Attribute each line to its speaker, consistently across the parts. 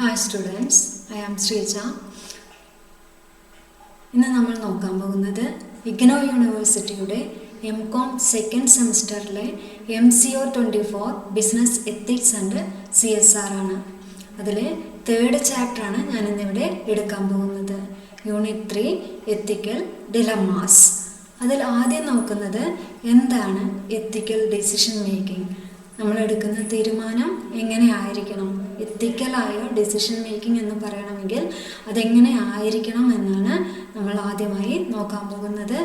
Speaker 1: Hi students I am Sreeja ഇന്ന് നമ്മൾ നോക്കാൻ പോകുന്നത് ഇഗ്നോ യൂണിവേഴ്സിറ്റിയുടെ M com second സെമിസ്റ്ററിലെ M C O twenty four business ethics and C S R ആണ്. അതിലെ തേർഡ് ചാപ്റ്ററാണ് ഞാനിന്നിവിടെ എടുക്കാൻ പോകുന്നത്. യൂണിറ്റ് ത്രീ എത്തിക്കൽ ഡിലമാസ് അതിൽ ആദ്യം നോക്കുന്നത് എന്താണ് എത്തിക്കൽ ഡിസിഷൻ മേക്കിംഗ് നമ്മൾ എടുക്കുന്ന തീരുമാനം എങ്ങനെ ആയിരിക്കണം? എത്തിക്കലായ ഡിസിഷൻ മേക്കിംഗ് എന്ന് പറയണമെങ്കിൽ അതെങ്ങനെ ആയിരിക്കണം എന്നാണ് നമ്മൾ ആദ്യമായി നോക്കാൻ പോകുന്നത്.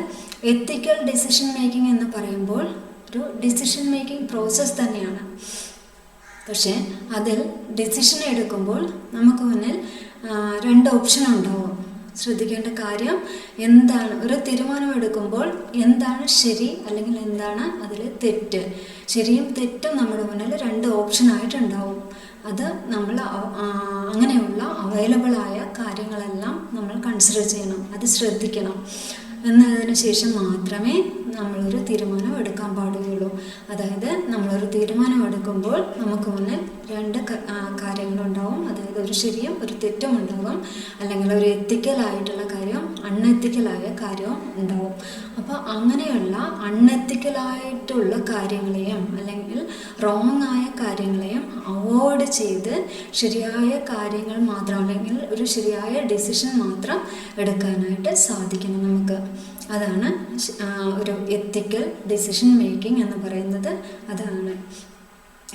Speaker 1: എത്തിക്കൽ ഡിസിഷൻ മേക്കിംഗ് എന്ന് പറയുമ്പോൾ ഒരു ഡിസിഷൻ മേക്കിംഗ് പ്രോസസ്സ് തന്നെയാണ്. പക്ഷേ അതിൽ ഡിസിഷൻ എടുക്കുമ്പോൾ നമുക്ക് മുന്നിൽ രണ്ട് ഓപ്ഷൻ ഉണ്ടാവും. ശ്രദ്ധിക്കേണ്ട കാര്യം എന്താണ്? ഒരു തീരുമാനം എടുക്കുമ്പോൾ എന്താണ് ശരി അല്ലെങ്കിൽ എന്താണ് അതിൽ തെറ്റ്? ശരിയും തെറ്റും നമ്മുടെ മുന്നിൽ രണ്ട് ഓപ്ഷനായിട്ടുണ്ടാവും അത് നമ്മൾ അങ്ങനെയുള്ള അവൈലബിൾ ആയ കാര്യങ്ങളെല്ലാം നമ്മൾ കൺസിഡർ ചെയ്യണം. അത് ശ്രദ്ധിക്കണം. എന്നതിന് ശേഷം മാത്രമേ നമ്മളൊരു തീരുമാനം എടുക്കാൻ പാടുകയുള്ളൂ. അതായത് നമ്മളൊരു തീരുമാനം എടുക്കുമ്പോൾ നമുക്ക് മുന്നിൽ രണ്ട് കാര്യങ്ങളുണ്ടാവും. ഒരു ശരിയും ഒരു തെറ്റും ഉണ്ടാകും അല്ലെങ്കിൽ ഒരു എത്തിക്കലായിട്ടുള്ള കാര്യം അൺഎത്തിക്കലായ കാര്യവും ഉണ്ടാവും. അപ്പോൾ അങ്ങനെയുള്ള അൺഎത്തിക്കലായിട്ടുള്ള കാര്യങ്ങളെയും അല്ലെങ്കിൽ റോങ് ആയ കാര്യങ്ങളെയും അവോയ്ഡ് ചെയ്ത് ശരിയായ കാര്യങ്ങൾ മാത്രം അല്ലെങ്കിൽ ഒരു ശരിയായ ഡെസിഷൻ മാത്രം എടുക്കാനായിട്ട് സാധിക്കണം നമുക്ക്. അതാണ് ഒരു എത്തിക്കൽ ഡെസിഷൻ മേക്കിംഗ് എന്ന് പറയുന്നത്. അതാണ്.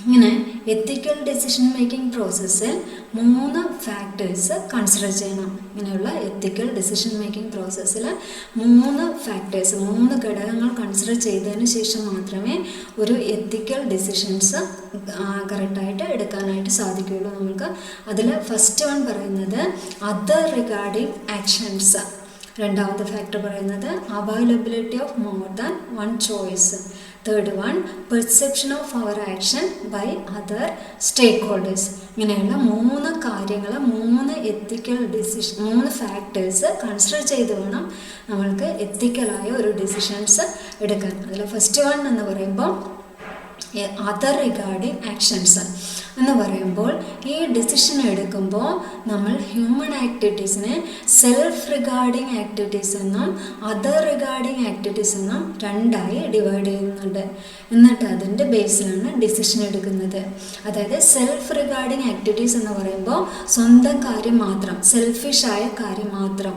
Speaker 1: ഇങ്ങനെ എത്തിക്കൽ ഡെസിഷൻ മേക്കിംഗ് പ്രോസസ്സിൽ മൂന്ന് ഫാക്ടേഴ്സ് കൺസിഡർ ചെയ്യണം. ഇങ്ങനെയുള്ള എത്തിക്കൽ ഡെസിഷൻ മേക്കിംഗ് പ്രോസസ്സിൽ മൂന്ന് ഫാക്ടേഴ്സ് മൂന്ന് ഘടകങ്ങൾ കൺസിഡർ ചെയ്തതിന് ശേഷം മാത്രമേ ഒരു എത്തിക്കൽ ഡെസിഷൻസ് കറക്റ്റായിട്ട് എടുക്കാനായിട്ട് സാധിക്കുകയുള്ളൂ നമുക്ക്. അതിൽ ഫസ്റ്റ് വൺ പറയുന്നത് അതർ റിഗാർഡിങ് ആക്ഷൻസ് രണ്ടാമത്തെ ഫാക്ടർ പറയുന്നത് availability of more than one choice third one perception of our action by other stakeholders ഇങ്ങനെയുള്ള മൂന്ന് കാര്യങ്ങൾ മൂന്ന് എത്തിക്കൽ ഡിസിഷൻ മൂന്ന് ഫാക്ടേഴ്സ് കൺസിഡർ ചെയ്ത് വേണം നമ്മൾക്ക് എത്തിക്കലായ ഒരു ഡിസിഷൻസ് എടുക്കാൻ. അതിൽ ഫസ്റ്റ് വൺ എന്ന് പറയുമ്പോൾ അതർ റിഗാർഡിങ് ആക്ഷൻസ് എന്ന് പറയുമ്പോൾ ഈ ഡിസിഷൻ എടുക്കുമ്പോൾ നമ്മൾ ഹ്യൂമൻ ആക്ടിവിറ്റീസിനെ സെൽഫ് റിഗാർഡിങ് ആക്ടിവിറ്റീസ് എന്നും അതർ റിഗാർഡിങ് ആക്ടിവിറ്റീസ് എന്നും രണ്ടായി ഡിവൈഡ് ചെയ്യുന്നുണ്ട്. എന്നിട്ട് അതിന്റെ ബേസിലാണ് ഡിസിഷൻ എടുക്കുന്നത്. അതായത് സെൽഫ് റിഗാർഡിങ് ആക്ടിവിറ്റീസ് എന്ന് പറയുമ്പോൾ സ്വന്തം കാര്യം മാത്രം സെൽഫിഷായ കാര്യം മാത്രം.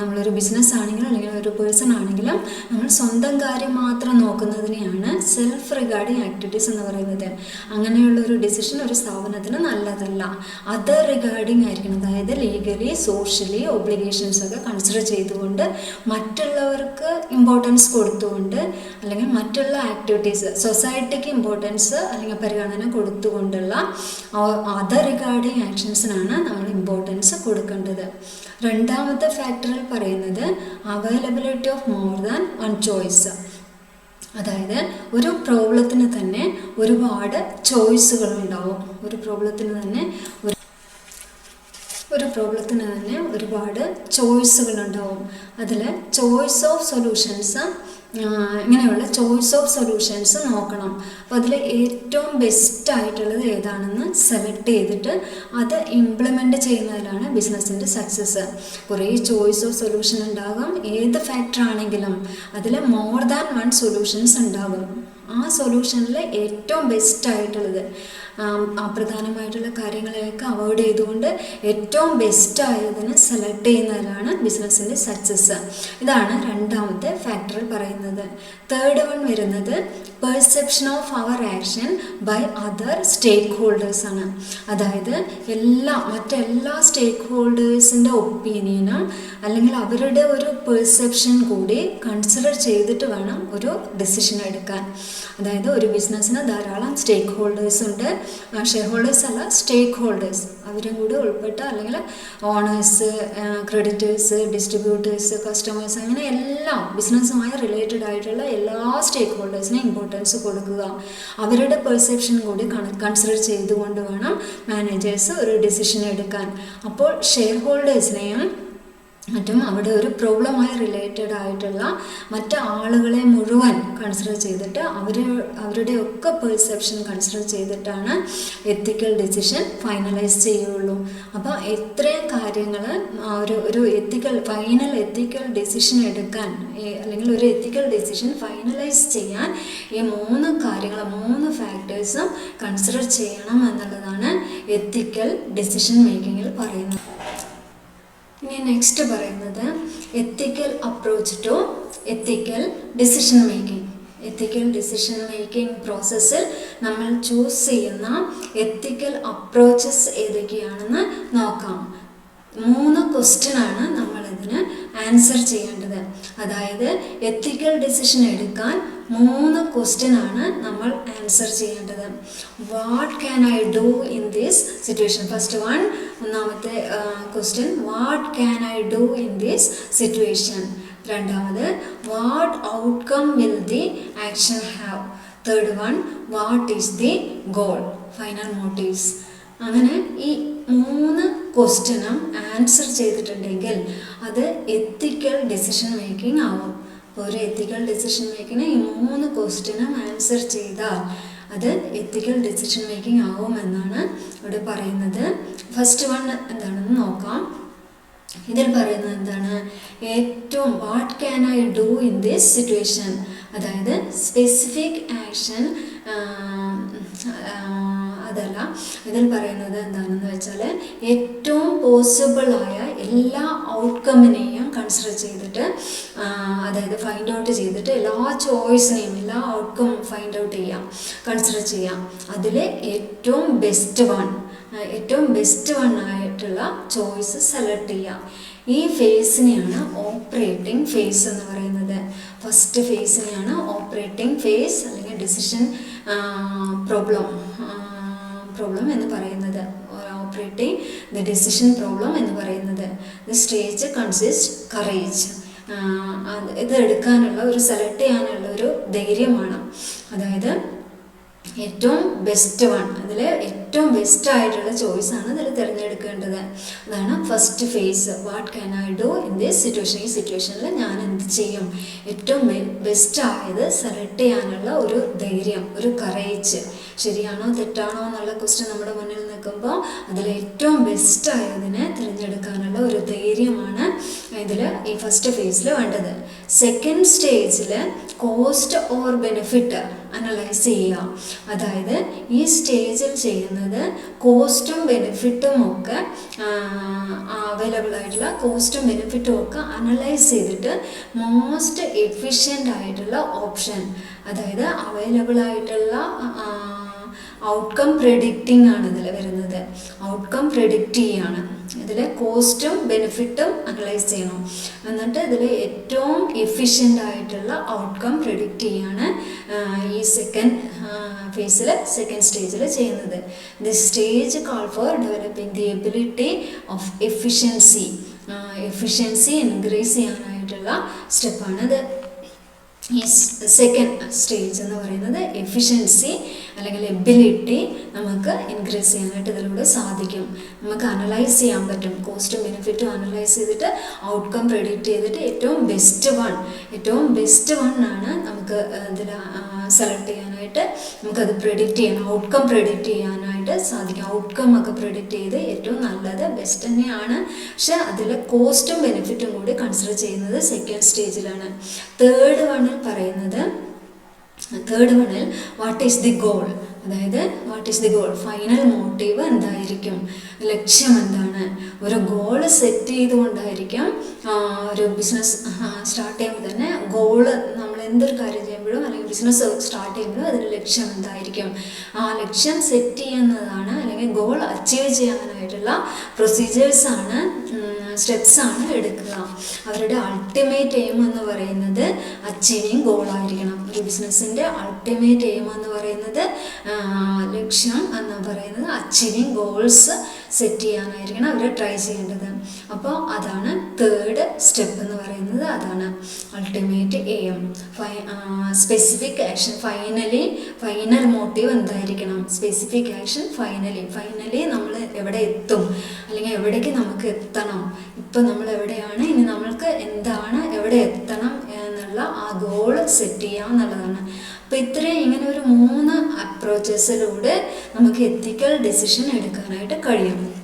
Speaker 1: നമ്മളൊരു ബിസിനസ് ആണെങ്കിലും അല്ലെങ്കിൽ ഒരു പേഴ്സൺ ആണെങ്കിലും നമ്മൾ സ്വന്തം കാര്യം മാത്രം നോക്കുന്നതിനെയാണ് സെൽഫ് റിഗാർഡിങ് ആക്ടിവിറ്റീസ് എന്ന് പറയുന്നത്. അങ്ങനെയുള്ള ഒരു ഡിസിഷൻ ഒരു സ്ഥാപനത്തിന് നല്ലതല്ല. അതർ റിഗാർഡിങ് ആയിരിക്കണം. അതായത് ലീഗലി സോഷ്യലി ഒബ്ലിഗേഷൻസ് ഒക്കെ കൺസിഡർ ചെയ്തുകൊണ്ട് മറ്റുള്ളവർക്ക് ഇമ്പോർട്ടൻസ് കൊടുത്തുകൊണ്ട് അല്ലെങ്കിൽ മറ്റുള്ള ആക്ടിവിറ്റീസ് സൊസൈറ്റിക്ക് ഇമ്പോർട്ടൻസ് അല്ലെങ്കിൽ പരിഗണന കൊടുത്തുകൊണ്ടുള്ള അതർ റിഗാർഡിങ് ആക്ഷൻസിനാണ് നമ്മൾ ഇമ്പോർട്ടൻസ് കൊടുക്കേണ്ടത്. രണ്ടാമത്തെ ഫാക്ടറിൽ പറയുന്നത് availability of more than one choice അതായത് ഒരു പ്രോബ്ലത്തിന് തന്നെ ഒരുപാട് ചോയ്സുകൾ ഉണ്ടാവും. ഒരു പ്രോബ്ലത്തിന് തന്നെ ഒരു ഒരു പ്രോബ്ലത്തിന് തന്നെ ഒരുപാട് ചോയ്സുകൾ ഉണ്ടാവും. അതിൽ ചോയ്സ് ഓഫ് സൊല്യൂഷൻസ് ഇങ്ങനെയുള്ള ചോയ്സ് ഓഫ് സൊല്യൂഷൻസ് നോക്കണം. അപ്പോൾ അതിൽ ഏറ്റവും ബെസ്റ്റ് ആയിട്ടുള്ളത് ഏതാണെന്ന് സെലക്ട് ചെയ്തിട്ട് അത് ഇംപ്ലിമെന്റ് ചെയ്യുന്നതിലാണ് ബിസിനസ്സിന്റെ സക്സസ് കുറേ ചോയ്സ് ഓഫ് സൊല്യൂഷൻ ഉണ്ടാകും. ഏത് ഫാക്ടർ ആണെങ്കിലും അതിൽ മോർ ദാൻ വൺ സൊല്യൂഷൻസ് ഉണ്ടാകും. ആ സൊല്യൂഷനിൽ ഏറ്റവും ബെസ്റ്റ് ആയിട്ടുള്ളത് അപ്രധാനമായിട്ടുള്ള കാര്യങ്ങളെയൊക്കെ അവോയ്ഡ് ചെയ്തുകൊണ്ട് ഏറ്റവും ബെസ്റ്റ് ആയതിനെ സെലക്ട് ചെയ്യുന്നതിലാണ് ബിസിനസ്സിന്റെ സക്സസ് ഇതാണ് രണ്ടാമത്തെ ഫാക്ടർ പറയുന്നത്. തേർഡ് വൺ വരുന്നത് perception of our action by other stakeholders ആണ്. അതായത് എല്ലാ മറ്റെല്ലാ സ്റ്റേക്ക് ഹോൾഡേഴ്സിന്റെ ഒപ്പീനിയനും അല്ലെങ്കിൽ അവരുടെ ഒരു പെർസെപ്ഷൻ കൂടി കൺസിഡർ ചെയ്തിട്ട് വേണം ഒരു ഡിസിഷൻ എടുക്കാൻ. അതായത് ഒരു ബിസിനസ്സിന് ധാരാളം സ്റ്റേക്ക് ഹോൾഡേഴ്സ് ഉണ്ട്. ഷെയർ ഹോൾഡേഴ്സ് അല്ല സ്റ്റേക്ക് ഹോൾഡേഴ്സ് അവരും കൂടി ഉൾപ്പെട്ട അല്ലെങ്കിൽ ഓണേഴ്സ് ക്രെഡിറ്റേഴ്സ് ഡിസ്ട്രിബ്യൂട്ടേഴ്സ് കസ്റ്റമേഴ്സ് അങ്ങനെ എല്ലാം ബിസിനസ്സുമായി റിലേറ്റഡ് ആയിട്ടുള്ള എല്ലാ സ്റ്റേക്ക് ഹോൾഡേഴ്സിനും ഇമ്പോർട്ടൻസ് കൊടുക്കുക. അവരുടെ പെർസെപ്ഷൻ കൂടി കൺസിഡർ ചെയ്തുകൊണ്ട് വേണം മാനേജേഴ്സ് ഒരു ഡിസിഷൻ എടുക്കാൻ. അപ്പോൾ ഷെയർ ഹോൾഡേഴ്സിനെയും മറ്റും അവിടെ ഒരു പ്രോബ്ലമായി റിലേറ്റഡ് ആയിട്ടുള്ള മറ്റ് ആളുകളെ മുഴുവൻ കൺസിഡർ ചെയ്തിട്ട് അവർ അവരുടെ ഒക്കെ പെർസെപ്ഷൻ കൺസിഡർ ചെയ്തിട്ടാണ് എത്തിക്കൽ ഡിസിഷൻ ഫൈനലൈസ് ചെയ്യുള്ളൂ. അപ്പോൾ ഇത്രയും കാര്യങ്ങൾ ഒരു ഒരു എത്തിക്കൽ ഫൈനൽ എത്തിക്കൽ ഡിസിഷൻ എടുക്കാൻ അല്ലെങ്കിൽ ഒരു എത്തിക്കൽ ഡിസിഷൻ ഫൈനലൈസ് ചെയ്യാൻ ഈ മൂന്ന് കാര്യങ്ങൾ മൂന്ന് ഫാക്ടേഴ്സും കൺസിഡർ ചെയ്യണം എന്നുള്ളതാണ് എത്തിക്കൽ ഡിസിഷൻ മേക്കിങ്ങിൽ പറയുന്നത്. ഇനി നെക്സ്റ്റ് പറയുന്നത് ethical approach to ethical decision making ethical decision making പ്രോസസ്സിൽ നമ്മൾ ചൂസ് ചെയ്യുന്ന എത്തിക്കൽ അപ്രോച്ചസ് ഏതൊക്കെയാണെന്ന് നോക്കാം. മൂന്ന് ക്വസ്റ്റ്യൻ ആണ് നമ്മൾ ഇതിന് ആൻസർ ചെയ്യേണ്ടത്. അതായത് എത്തിക്കൽ ഡിസിഷൻ എടുക്കാൻ മൂന്ന് ക്വസ്റ്റ്യൻ ആണ് നമ്മൾ ആൻസർ ചെയ്യേണ്ടത്. What can I do in this situation first one ഒന്നാമത്തെ question what can I do in this situation രണ്ടാമത് what outcome will the action have third one what is the goal final motives അങ്ങനെ ഈ മൂന്ന് ക്വസ്റ്റ്യനും answer ചെയ്തിട്ടുണ്ടെങ്കിൽ അത് എത്തിക്കൽ decision making ആവും. ഒരു എത്തിക്കൽ ഡെസിഷൻ മേക്കിംഗ് ഈ മൂന്ന് ക്വസ്റ്റ്യനും ആൻസർ ചെയ്താൽ അത് എത്തിക്കൽ ഡെസിഷൻ മേക്കിംഗ് ആവുമെന്നാണ് ഇവിടെ പറയുന്നത്. ഫസ്റ്റ് വൺ എന്താണെന്ന് നോക്കാം. ഇതിൽ പറയുന്നത് എന്താണ്? ഏറ്റവും what can I do in this situation അതായത് സ്പെസിഫിക് ആക്ഷൻ അതല്ല. ഇതിൽ പറയുന്നത് എന്താണെന്ന് വെച്ചാൽ ഏറ്റവും പോസിബിളായ എല്ലാ ഔട്ട്കമ്മിനെയും കൺസിഡർ ചെയ്തിട്ട് അതായത് ഫൈൻഡ് ഔട്ട് ചെയ്തിട്ട് എല്ലാ ചോയ്സിനെയും എല്ലാ ഔട്ട്കം ഫൈൻഡ് ഔട്ട് ചെയ്യാം കൺസിഡർ ചെയ്യാം. അതിൽ ഏറ്റവും ബെസ്റ്റ് വൺ ഏറ്റവും ബെസ്റ്റ് വൺ ആയിട്ടുള്ള ചോയ്സ് സെലക്ട് ചെയ്യാം. ഈ ഫേസിനെയാണ് ഓപ്പറേറ്റിംഗ് ഫേസ് എന്ന് പറയുന്നത്. ഫസ്റ്റ് ഫേസിനെയാണ് ഓപ്പറേറ്റിംഗ് ഫേസ് അല്ലെങ്കിൽ ഡിസിഷൻ പ്രോബ്ലം പ്രോബ്ലം എന്ന് പറയുന്നത്. ഓപ്പറേറ്റിംഗ് ദ ഡിസിഷൻ പ്രോബ്ലം എന്ന് പറയുന്നത്. ദ സ്റ്റേജ് കൺസിസ്റ്റ് കറേജ് ഇത് എടുക്കാനുള്ള ഒരു സെലക്ട് ചെയ്യാനുള്ള ഒരു ധൈര്യമാണ്. അതായത് ഏറ്റവും ബെസ്റ്റ് വൺ അതിൽ ഏറ്റവും ബെസ്റ്റ് ആയിട്ടുള്ള ചോയ്സ് ആണ് അതിൽ തിരഞ്ഞെടുക്കേണ്ടത്. അതാണ് first phase what can I do in this situation ഈ സിറ്റുവേഷനിൽ ഞാൻ എന്ത് ചെയ്യും? ഏറ്റവും ബെസ്റ്റ് ആയത് സെലക്ട് ചെയ്യാനുള്ള ഒരു ധൈര്യം ഒരു കറേജ് ശരിയാണോ തെറ്റാണോ എന്നുള്ള ക്വസ്റ്റ്യൻ നമ്മുടെ മുന്നിൽ നിൽക്കുമ്പോൾ അതിൽ ഏറ്റവും ബെസ്റ്റ് ആയതിനെ തിരഞ്ഞെടുക്കാനുള്ള ഒരു ധൈര്യമാണ് ഇതിൽ ഈ ഫസ്റ്റ് ഫേസിൽ വേണ്ടത്. സെക്കൻഡ് സ്റ്റേജിൽ കോസ്റ്റ് ഓർ ബെനിഫിറ്റ് അനലൈസ് ചെയ്യുക. അതായത് ഈ സ്റ്റേജിൽ ചെയ്യുന്നത് കോസ്റ്റും ബെനിഫിറ്റും ഒക്കെ അവൈലബിൾ ആയിട്ടുള്ള കോസ്റ്റും ബെനിഫിറ്റും ഒക്കെ അനലൈസ് ചെയ്തിട്ട് മോസ്റ്റ് എഫിഷ്യന്റ് ആയിട്ടുള്ള ഓപ്ഷൻ അതായത് അവൈലബിൾ ആയിട്ടുള്ള ഔട്ട്കം പ്രിഡിക്റ്റിംഗ് ആണ് ഇതിൽ വരുന്നത്. ഔട്ട്കം പ്രിഡിക്റ്റ് ചെയ്യാണ്. ഇതിൽ കോസ്റ്റും ബെനിഫിറ്റും അനലൈസ് ചെയ്യണം. എന്നിട്ട് ഇതിൽ ഏറ്റവും എഫിഷ്യന്റ് ആയിട്ടുള്ള ഔട്ട്കം പ്രിഡിക്റ്റ് ചെയ്യാണ് ഈ സെക്കൻഡ് ഫേസിൽ സെക്കൻഡ് സ്റ്റേജിൽ ചെയ്യുന്നത്. The stage call for developing the ability of efficiency efficiency increase ചെയ്യാനായിട്ടുള്ള സ്റ്റെപ്പാണിത് ഈ സെക്കൻഡ് സ്റ്റേജ് എന്ന് പറയുന്നത് എഫിഷ്യൻസി അല്ലെങ്കിൽ എബിലിറ്റി നമുക്ക് ഇൻക്രീസ് ചെയ്യാനായിട്ട് ഇതിലൂടെ സാധിക്കും. നമുക്ക് അനലൈസ് ചെയ്യാൻ പറ്റും. കോസ്റ്റും ബെനിഫിറ്റും അനലൈസ് ചെയ്തിട്ട് ഔട്ട്കം പ്രെഡിക്റ്റ് ചെയ്തിട്ട് ഏറ്റവും ബെസ്റ്റ് വൺ ഏറ്റവും ബെസ്റ്റ് വൺ ആണ് നമുക്ക് ഇതിൽ സെലക്ട് ചെയ്യാനായിട്ട് നമുക്കത് പ്രെഡിക്റ്റ് ചെയ്യാൻ ഔട്ട്കം പ്രെഡിക്റ്റ് ചെയ്യാനായിട്ട് സാധിക്കും. ഔട്ട്കം ഒക്കെ പ്രെഡിക്റ്റ് ചെയ്ത് ഏറ്റവും നല്ലത് ബെസ്റ്റ് തന്നെയാണ്. പക്ഷെ അതിൽ കോസ്റ്റും ബെനിഫിറ്റും കൂടി കൺസിഡർ ചെയ്യുന്നത് സെക്കൻഡ് സ്റ്റേജിലാണ് തേർഡ് വണ്ണിൽ പറയുന്നത് തേർഡ് വണ്ണിൽ വാട്ട് ഈസ് ദി ഗോൾ അതായത് what is the goal final motive എന്തായിരിക്കും? ലക്ഷ്യം എന്താണ്? ഒരു ഗോൾ സെറ്റ് ചെയ്തുകൊണ്ടായിരിക്കും ഒരു ബിസിനസ് സ്റ്റാർട്ട് ചെയ്യുമ്പോൾ തന്നെ ഗോൾ നമ്മൾ എന്തൊരു കാര്യം ചെയ്യുമ്പോഴും അല്ലെങ്കിൽ ബിസിനസ് സ്റ്റാർട്ട് ചെയ്യുമ്പോഴും അതിന്റെ ലക്ഷ്യം എന്തായിരിക്കും? ആ ലക്ഷ്യം സെറ്റ് ചെയ്യുന്നതാണ് അല്ലെങ്കിൽ ഗോൾ അച്ചീവ് ചെയ്യാനായിട്ടുള്ള പ്രൊസീജിയേഴ്സാണ് സ്റ്റെപ്സ് ആണ് എടുക്കുക. അവരുടെ അൾട്ടിമേറ്റ് എയിം എന്ന് പറയുന്നത് അച്ചീവിങ് ഗോളായിരിക്കണം ഒരു ബിസിനസ്സിന്റെ അൾട്ടിമേറ്റ് എയിം എന്ന് പറയുന്നത് ലക്ഷ്യം എന്ന് പറയുന്നത് അച്ചീവിങ് ഗോൾസ് സെറ്റ് ചെയ്യാനായിരിക്കണം അവർ ട്രൈ ചെയ്യേണ്ടത്. അപ്പോൾ അതാണ് തേർഡ് സ്റ്റെപ്പ് എന്ന് പറയുന്നത്. അതാണ് ultimate aim phi specific action finally final motive എന്തായിരിക്കണം? സ്പെസിഫിക് ആക്ഷൻ ഫൈനലി ഫൈനലി നമ്മൾ എവിടെ എത്തും? അല്ലെങ്കിൽ എവിടേക്ക് നമുക്ക് എത്തണം? ഇപ്പം നമ്മൾ എവിടെയാണ്? ഇനി നമ്മൾക്ക് എന്താണ്? എവിടെ എത്തണം? എന്നുള്ള ആ ഗോൾ സെറ്റ് ചെയ്യാം എന്നുള്ളതാണ്. അപ്പോൾ ഇത്രയും ഇങ്ങനെ ഒരു മൂന്ന് അപ്രോച്ചസിലൂടെ നമുക്ക് എത്തിക്കൽ ഡിസിഷൻ എടുക്കാനായിട്ട് കഴിയും.